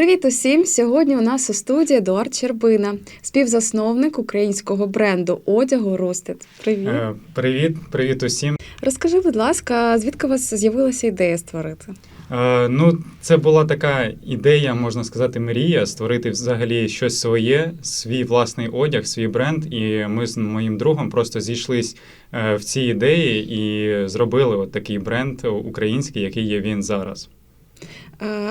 Привіт усім! Сьогодні у нас у студії Едуард Щербина, співзасновник українського бренду одягу Ростет. Привіт! Е, Привіт, привіт усім. Розкажи, будь ласка, звідки у вас з'явилася ідея створити? Е, Ну, це була така ідея, можна сказати, мрія створити взагалі щось своє, свій власний одяг, свій бренд. І ми з моїм другом просто зійшлись е, в цій ідеї і зробили от такий бренд український, який є він зараз.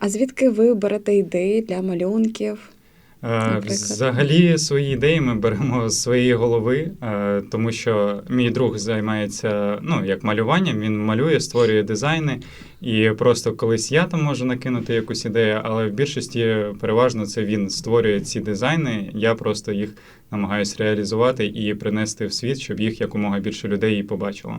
А звідки ви берете ідеї для малюнків? Е, Наприклад. Взагалі свої ідеї ми беремо з своєї голови, е, тому що мій друг займається ну, як малюванням, він малює, створює дизайни. І просто колись я там можу накинути якусь ідею, але в більшості переважно це він створює ці дизайни. Я просто їх намагаюся реалізувати і принести в світ, щоб їх якомога більше людей і побачило.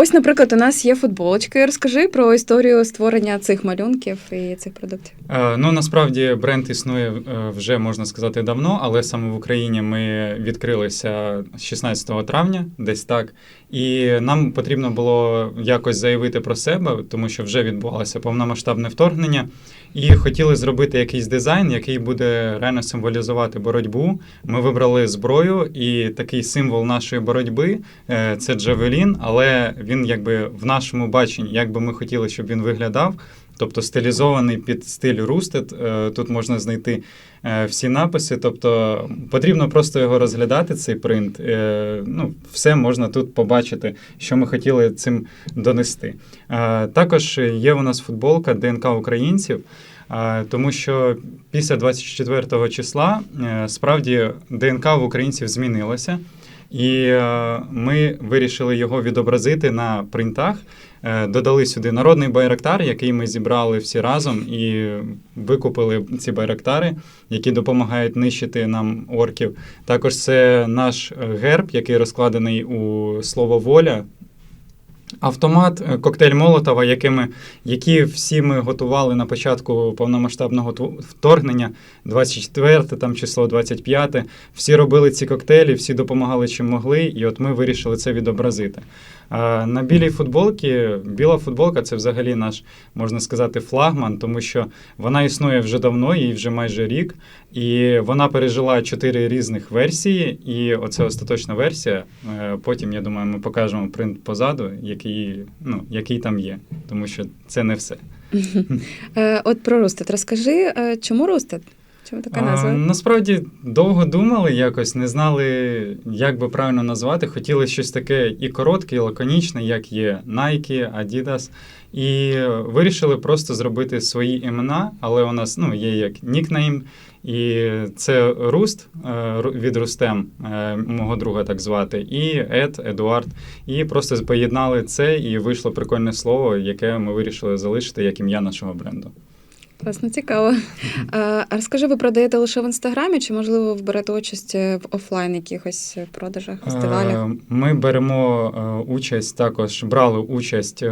Ось, наприклад, у нас є футболочки. Розкажи про історію створення цих малюнків і цих продуктів. Е, Ну насправді бренд існує е, вже можна сказати давно, але саме в Україні ми відкрилися 16 травня, десь так. І нам потрібно було якось заявити про себе, тому що вже відбувалося повномасштабне вторгнення. І хотіли зробити якийсь дизайн, який буде реально символізувати боротьбу. Ми вибрали зброю, і такий символ нашої боротьби е, це Джавелін, але він якби в нашому баченні, як би ми хотіли, щоб він виглядав. Тобто стилізований під стиль Рустед. Тут можна знайти е, всі написи. Тобто потрібно просто його розглядати, цей принт. Е, Ну, все можна тут побачити, що ми хотіли цим донести. Е, Також є у нас футболка ДНК українців. Тому що після 24 числа справді ДНК в українців змінилося, і е, ми вирішили його відобразити на принтах. Е, Додали сюди народний байрактар, який ми зібрали всі разом і викупили ці байрактари, які допомагають нищити нам орків. Також це наш герб, який розкладений у слово воля. Автомат, е, коктейль Молотова, якими, які всі ми готували на початку повномасштабного вторгнення, 24 там число, 25. Всі робили ці коктейлі, всі допомагали чим могли, і от ми вирішили це відобразити. А на білій футболці, біла футболка це взагалі наш, можна сказати, флагман, тому що вона існує вже давно, їй вже майже рік, і вона пережила чотири різних версії. І оце остаточна версія. Е, Потім, я думаю, ми покажемо принт позаду, який, ну, який там є, тому що це не все. Е, От про Ростет. Розкажи, е, чому Ростет? Чому така А, насправді довго думали, якось не знали, як би правильно назвати. Хотіли щось таке і коротке, і лаконічне, як є Nike, Adidas. І вирішили просто зробити свої імена, але у нас ну, є як нікнейм. І це Руст е, від Рустем, е, мого друга так звати, і Ед, Едуард. І просто поєднали це, і вийшло прикольне слово, яке ми вирішили залишити як ім'я нашого бренду. Класно, цікаво. Е, А розкажи, ви продаєте лише в інстаграмі, чи можливо ви берете участь е, в офлайн якихось продажах, фестивалях? Е, Ми беремо е, участь також, брали участь е,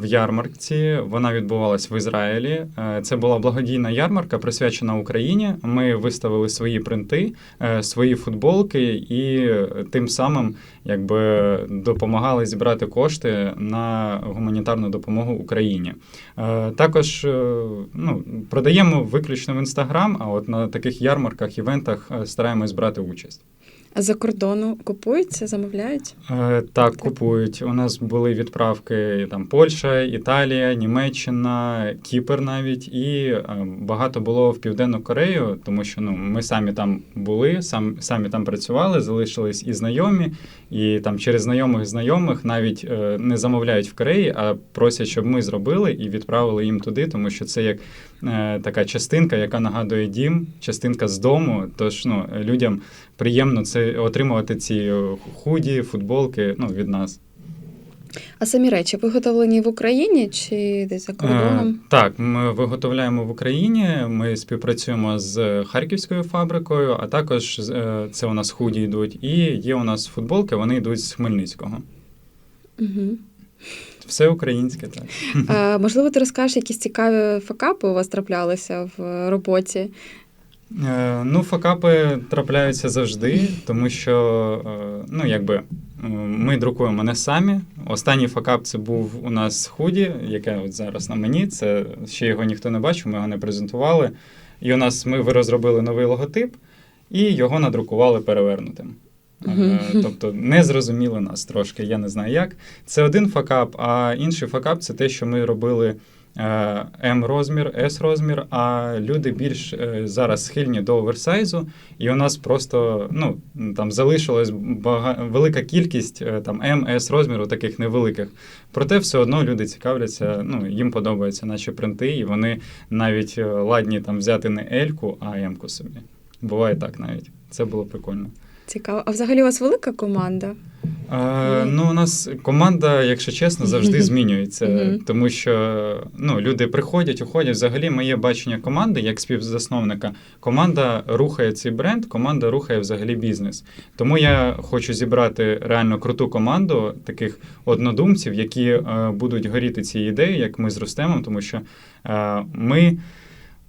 в ярмарці. Вона відбувалась в Ізраїлі. Е, Це була благодійна ярмарка, присвячена Україні. Ми виставили свої принти, е, свої футболки, і е, тим самим якби допомагали зібрати кошти на гуманітарну допомогу Україні. Е, Також е, ну, продаємо виключно в інстаграм, а от на таких ярмарках, івентах е, стараємось брати участь. А за кордону купуються, замовляють? Е, Так, купують. У нас були відправки там Польща, Італія, Німеччина, Кіпр навіть, і е, багато було в Південну Корею, тому що ну ми самі там були, сам, самі там працювали, залишились і знайомі, і там через знайомих знайомих навіть е, не замовляють в Кореї, а просять, щоб ми зробили і відправили їм туди, тому що це як така частинка, яка нагадує дім, частинка з дому. Тож ну людям приємно це отримувати ці е, худі, футболки ну, від нас. А самі речі виготовлені в Україні чи десь за кордоном? Е, так, ми виготовляємо в Україні. Ми співпрацюємо з харківською фабрикою, а також е, це у нас худі йдуть. І є у нас футболки, вони йдуть з Хмельницького. Угу. Все українське, так. А, можливо, ти розкажеш, якісь цікаві факапи у вас траплялися в роботі? Е, Ну, факапи трапляються завжди, тому що е, ну, якби е, ми друкуємо не самі. Останній факап це був у нас худі, яке от зараз на мені. Це ще його ніхто не бачив, ми його не презентували. і у нас ми розробили новий логотип, і його надрукували перевернутим. Е. Тобто не зрозуміли нас трошки, я не знаю як. Це один факап, а інший факап це те, що ми робили е, М-розмір, С-розмір, а люди більш е, зараз схильні до оверсайзу, і у нас просто ну, там залишилась бага... велика кількість там М, С розміру, таких невеликих. Проте все одно люди цікавляться, ну, їм подобаються наші принти, і вони навіть ладні там взяти не Ельку, а М-ку собі. Буває так навіть. Це було прикольно. Цікаво. А взагалі у вас велика команда? Е, ну, у нас команда, якщо чесно, завжди змінюється, тому що ну, люди приходять, уходять. Взагалі, моє бачення команди як співзасновника. Команда рухає цей бренд, команда рухає взагалі бізнес. Тому я хочу зібрати реально круту команду таких однодумців, які е, будуть горіти цією ідеєю, як ми з Рустемом, тому що е, ми.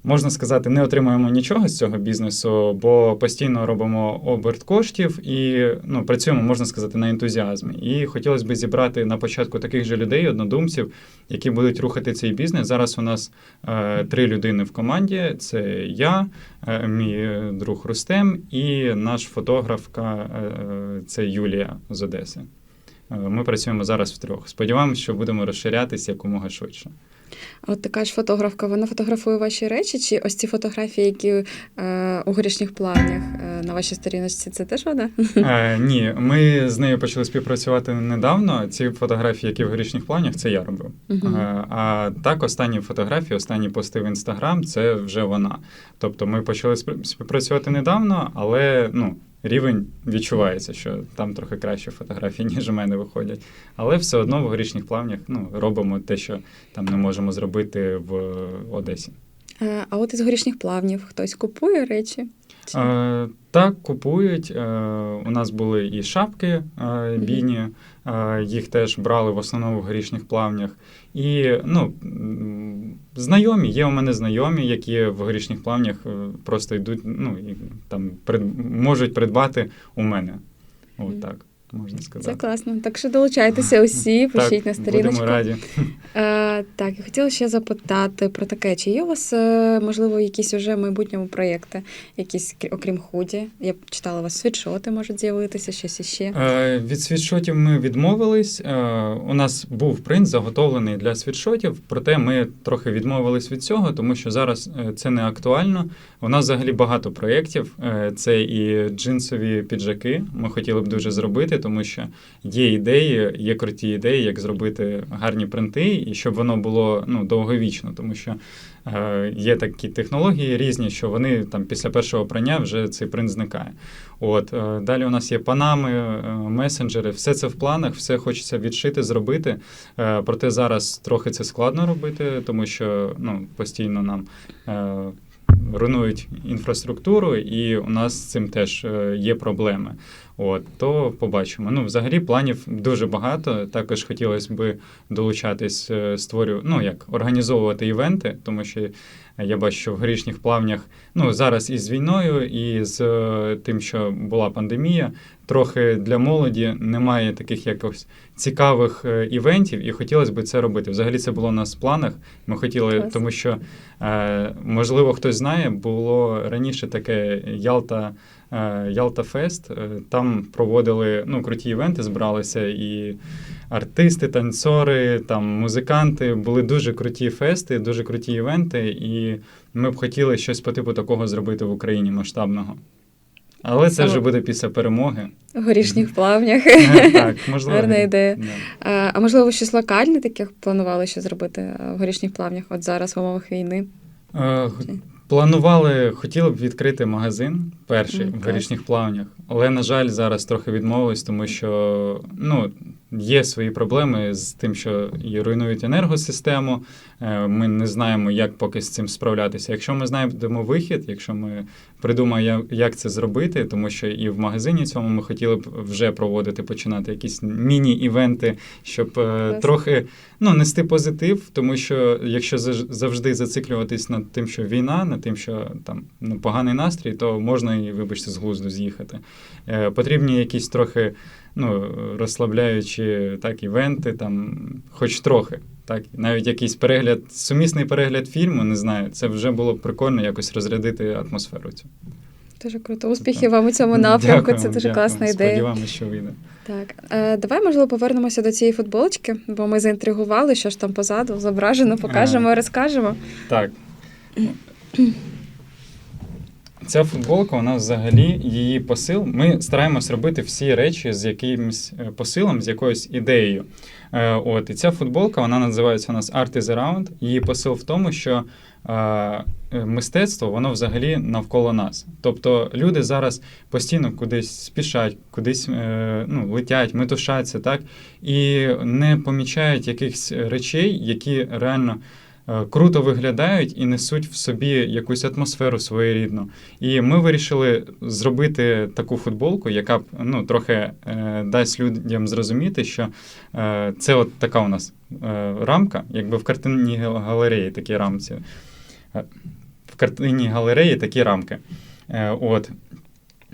Можна сказати, не отримуємо нічого з цього бізнесу, бо постійно робимо оберт коштів і ну, працюємо, можна сказати, на ентузіазмі. І хотілося б зібрати на початку таких же людей, однодумців, які будуть рухати цей бізнес. Зараз у нас е, три людини в команді: це я, е, мій е, друг Рустем і наш фотографка е, це Юлія з Одеси. Е, Ми працюємо зараз втрьох. Сподіваємось, що будемо розширятися якомога швидше. От така ж фотографка, вона фотографує ваші речі, чи ось ці фотографії, які е, у горішніх плавнях е, на вашій сторіночці, це теж вона? Е, ні, ми з нею почали співпрацювати недавно. Ці фотографії, які в горішніх планах, це я робив. Мгм. Е, а так, останні фотографії, останні пости в інстаграм це вже вона. Тобто ми почали співпрацювати недавно, але ну, рівень відчувається, що там трохи краще фотографії, ніж у мене виходять. Але все одно в горішніх плавнях ну, робимо те, що там не можемо зробити в Одесі. Е, А от із горішніх плавнів хтось купує речі? Чи- Е, так, купують. А, у нас були і шапки бійні. біні, е, їх теж брали в основному в горішніх плавнях. І ну, знайомі, є у мене знайомі, які в горішніх плавнях е, просто йдуть, ну, і, там, прид, можуть придбати у мене. От так, можна сказати. Це класно. Так що долучайтеся усі, пишіть на сторіночку. будемо раді. Е, так, я хотіла ще запитати про таке, чи є у вас, е, можливо, якісь уже в майбутньому проєкти, якісь крі- окрім худі? Я читала, у вас світшоти можуть з'явитися, щось іще. Е, Від світшотів ми відмовились. Е, У нас був принт заготовлений для світшотів, проте ми трохи відмовились від цього, тому що зараз е, це не актуально. У нас взагалі багато проєктів. Е, Це і джинсові піджаки. Ми хотіли б дуже зробити, тому що є ідеї, є круті ідеї, як зробити гарні принти, і щоб воно було ну, довговічно, тому що е, є такі технології різні, що вони там після першого прання вже цей принт зникає. От е, далі у нас є панами, е, месенджери, все це в планах, все хочеться відшити, зробити. Е, Проте зараз трохи це складно робити, тому що ну, постійно нам. е, Руйнують інфраструктуру, і у нас з цим теж е, є проблеми. От то побачимо. Ну, взагалі, планів дуже багато. Також хотілося б долучатись, е, створю, ну як організовувати івенти, тому що я бачу, що в горішніх плавнях, ну зараз і з війною, і з е, тим, що була пандемія, трохи для молоді немає таких якось цікавих е, івентів, і хотілося б це робити. Взагалі, це було у нас в планах. Ми хотіли, Клас. тому що можливо хтось знає, було раніше таке Ялта. Е, Ялта Фест. Е, Там проводили ну, круті івенти, збиралися і артисти, танцори, там музиканти. Були дуже круті фести, дуже круті івенти, і ми б хотіли щось по типу такого зробити в Україні масштабного. Але це вже буде після перемоги. В горішніх плавнях. Так, можливо. Гарна ідея. Е, А можливо, щось локальне таке планували ще зробити е, в горішніх плавнях, от зараз в умовах війни. Планували, хотіли б відкрити магазин перший Мгм, в горішніх плавнях, але, на жаль, зараз трохи відмовились, тому що ну, є свої проблеми з тим, що і руйнують енергосистему. Е, Ми не знаємо, як поки з цим справлятися. Якщо ми знайдемо вихід, якщо ми придумаємо, як- це зробити, тому що і в магазині цьому ми хотіли б вже проводити, починати якісь міні-івенти, щоб е, Клас. трохи ну, нести позитив, тому що якщо завжди зациклюватись над тим, що війна, над тим, що там ну, поганий настрій, то можна і, вибачте, з глузду з'їхати. Е, потрібні якісь трохи ну, розслабляючі так, івенти, там, хоч трохи. Так, навіть якийсь перегляд, сумісний перегляд фільму, не знаю, це вже було б прикольно якось розрядити атмосферу цю. Дуже круто. Успіхів вам у цьому напрямку. Дякуємо, Це дуже дякуємо. класна ідея. Сподіваємося, що вийде. Так, е, давай, можливо, повернемося до цієї футболочки, бо ми заінтригували, що ж там позаду зображено, покажемо, розкажемо. Так. Ця футболка нас взагалі її посил. Ми стараємось робити всі речі з якимось е, посилом, з якоюсь ідеєю. Е, От, і ця футболка вона називається у нас Art is Around. Її посил в тому, що е, мистецтво воно взагалі навколо нас. Тобто люди зараз постійно кудись спішать, кудись ну, летять, метушаться, так, і не помічають якихось речей, які реально круто виглядають і несуть в собі якусь атмосферу своєрідну. І ми вирішили зробити таку футболку, яка ну, трохи е, дасть людям зрозуміти, що е, це от така у нас е, рамка, якби в картинній галереї такі рамці. Е, В картинній галереї такі рамки. Е, от.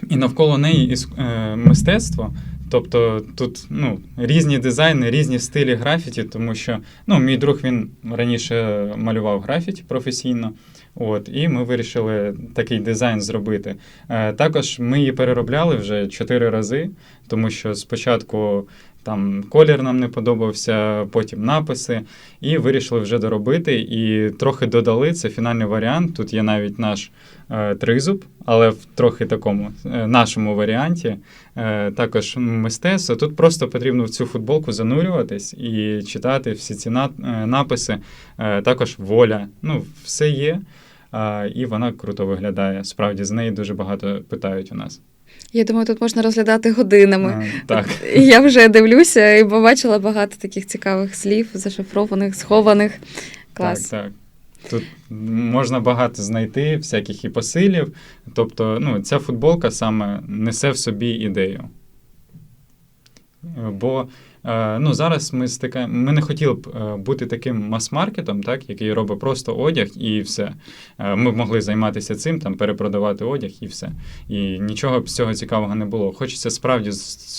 І навколо неї е, мистецтво. Тобто тут ну, різні дизайни, різні стилі графіті, тому що ну, мій друг він раніше малював графіті професійно. От, і ми вирішили такий дизайн зробити. Е, також ми її переробляли вже чотири рази, тому що спочатку там колір нам не подобався, потім написи, і вирішили вже доробити. І трохи додали це фінальний варіант. Тут є навіть наш е, тризуб, але в трохи такому е, нашому варіанті. Е, також мистецтво. Тут просто потрібно в цю футболку занурюватись і читати всі ці на- е, написи. Е, також воля. Ну, все є. А, і вона круто виглядає. Справді, з неї дуже багато питають у нас. Я думаю, тут можна розглядати годинами. А, так. Я вже дивлюся і побачила багато таких цікавих слів, зашифрованих, схованих. Клас. Так, так. Тут можна багато знайти всяких і посилів. Тобто, ну, ця футболка саме несе в собі ідею. Е, Бо е, ну, зараз ми стикаємо. Ми не хотіли б е, бути таким мас-маркетом, так, який робить просто одяг і все. Ми б могли займатися цим, там, перепродавати одяг і все. І нічого б з цього цікавого не було. Хочеться справді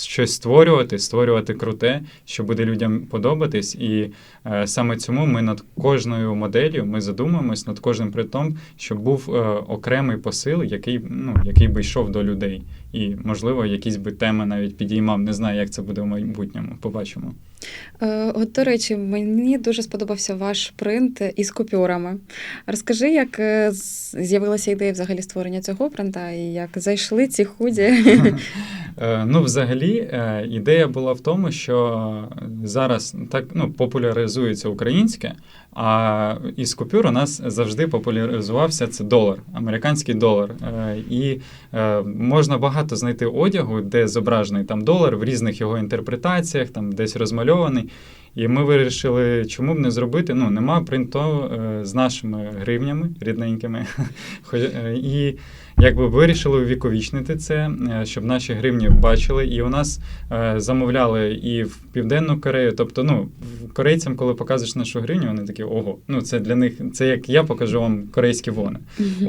щось створювати, створювати круте, що буде людям подобатись. І саме цьому ми над кожною моделлю ми задумуємось над кожним притом, щоб був окремий посил, який, ну, який би йшов до людей. І, можливо, якісь би теми навіть підіймав. Не знаю, як це буде в майбутньому. Побачимо. Е, От, до речі, мені дуже сподобався ваш принт із купюрами. Розкажи, як е, з'явилася ідея взагалі створення цього принта і як зайшли ці худі. Е, Ну, взагалі, е, ідея була в тому, що зараз так ну, популяризується українське, а із купюр у нас завжди популяризувався це долар, американський долар. Е, І е, можна багато знайти одягу, де зображений там долар в різних його інтерпретаціях, там десь розмальований. І ми вирішили, чому б не зробити. Ну, нема принту е, з нашими гривнями рідненькими. Е, І якби вирішили увіковічнити це, е, щоб наші гривні бачили. І у нас замовляли і в Південну Корею. Тобто, ну, корейцям, коли показуєш нашу гривню, вони такі ого. Ну, це для них, це як я покажу вам корейські вони.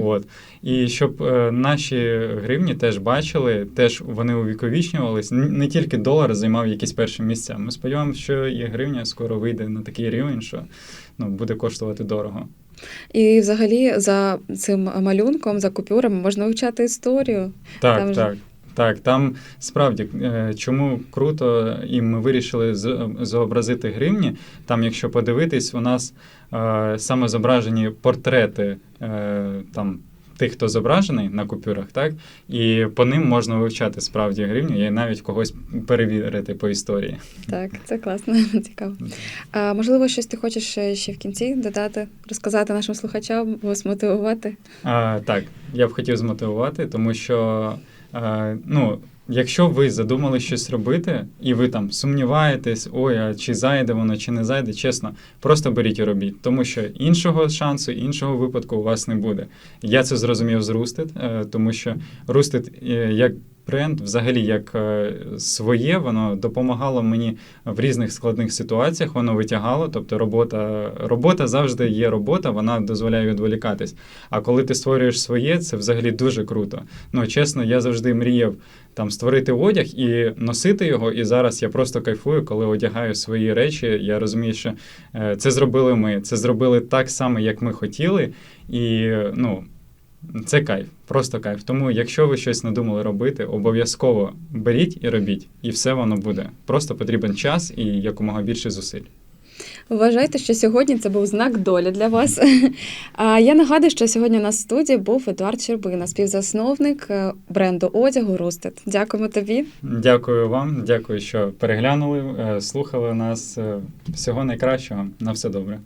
От. І щоб е, наші гривні теж бачили, теж вони увіковічнювались. Не тільки долар займав якісь перші місця. Ми сподіваємося, що і гривня скоро вийде на такий рівень, що ну, буде коштувати дорого. І взагалі за цим малюнком, за купюрами можна вивчати історію. Так, Там же- так. Так, там справді е, чому круто, і ми вирішили зобразити гривні. Там, якщо подивитись, у нас е, саме зображені портрети там. Тих, хто зображений на купюрах, так і по ним можна вивчати справді гривню і навіть когось перевірити по історії. Так, це класно, цікаво. А можливо, щось ти хочеш ще ще в кінці додати, розказати нашим слухачам, або змотивувати? А, так, я б хотів змотивувати, тому що а, ну, якщо ви задумали щось робити, і ви там сумніваєтесь, ой, а чи зайде воно, чи не зайде, чесно, просто беріть і робіть, тому що іншого шансу, іншого випадку у вас не буде. Я це зрозумів з Рустит, е, тому що Рустит, е, як бренд, взагалі, як е, своє, воно допомагало мені в різних складних ситуаціях. Воно витягало. Тобто, робота, робота завжди є робота, вона дозволяє відволікатись. А коли ти створюєш своє, це взагалі дуже круто. Ну чесно, я завжди мріяв там створити одяг і носити його. І зараз я просто кайфую, коли одягаю свої речі. Я розумію, що е, це зробили ми, це зробили так само, як ми хотіли. І ну. Це кайф, просто кайф. Тому, якщо ви щось надумали робити, обов'язково беріть і робіть, і все воно буде. Просто потрібен час і якомога більше зусиль. Вважайте, що сьогодні це був знак долі для вас. А я нагадую, що сьогодні у нас в студії був Едуард Щербина, співзасновник е, бренду одягу Рустет. Дякуємо тобі. Дякую вам, дякую, що переглянули, е, слухали нас. Е, Всього найкращого. На все добре.